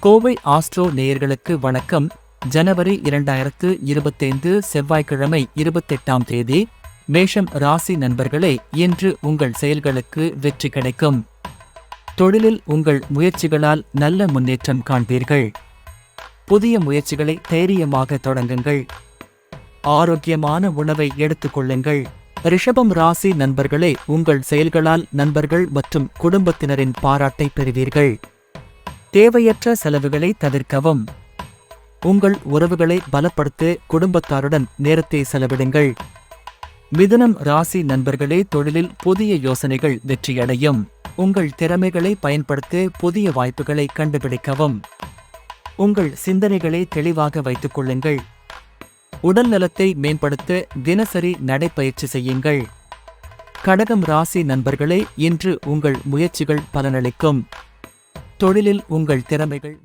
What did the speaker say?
Kovai astro நேயர்களுக்கு வணக்கம். ஜனவரி இரண்டாயிரத்து இருபத்தைந்து செவ்வாய்க்கிழமை இருபத்தெட்டாம் தேதி மேஷம் ராசி நண்பர்களே இன்று உங்கள் செயல்களுக்கு வெற்றி கிடைக்கும். தொழிலில் உங்கள் முயற்சிகளால் நல்ல முன்னேற்றம் காண்பீர்கள். புதிய முயற்சிகளை தைரியமாக தொடங்குங்கள். ஆரோக்கியமான உணவை எடுத்துக்கொள்ளுங்கள் ரிஷபம் ராசி நண்பர்களே உங்கள் செயல்களால் நண்பர்கள் மற்றும் குடும்பத்தினரின் பாராட்டை பெறுவீர்கள். தேவையற்ற செலவுகளை தவிர்க்கவும். உங்கள் உறவுகளை பலப்படுத்த குடும்பத்தாருடன் நேரத்தை செலவிடுங்கள். மிதுனம் ராசி நண்பர்களே தொழிலில் புதிய யோசனைகள் வெற்றியடையும். உங்கள் திறமைகளை பயன்படுத்த புதிய வாய்ப்புகளை கண்டுபிடிக்கவும். உங்கள் சிந்தனைகளை தெளிவாக வைத்துக் கொள்ளுங்கள். உடல் நலத்தை மேம்படுத்த தினசரி நடைப்பயிற்சி செய்யுங்கள். கடகம் ராசி நண்பர்களே இன்று உங்கள் முயற்சிகள் பலனளிக்கும். தொழிலில் உங்கள் திறமைகள்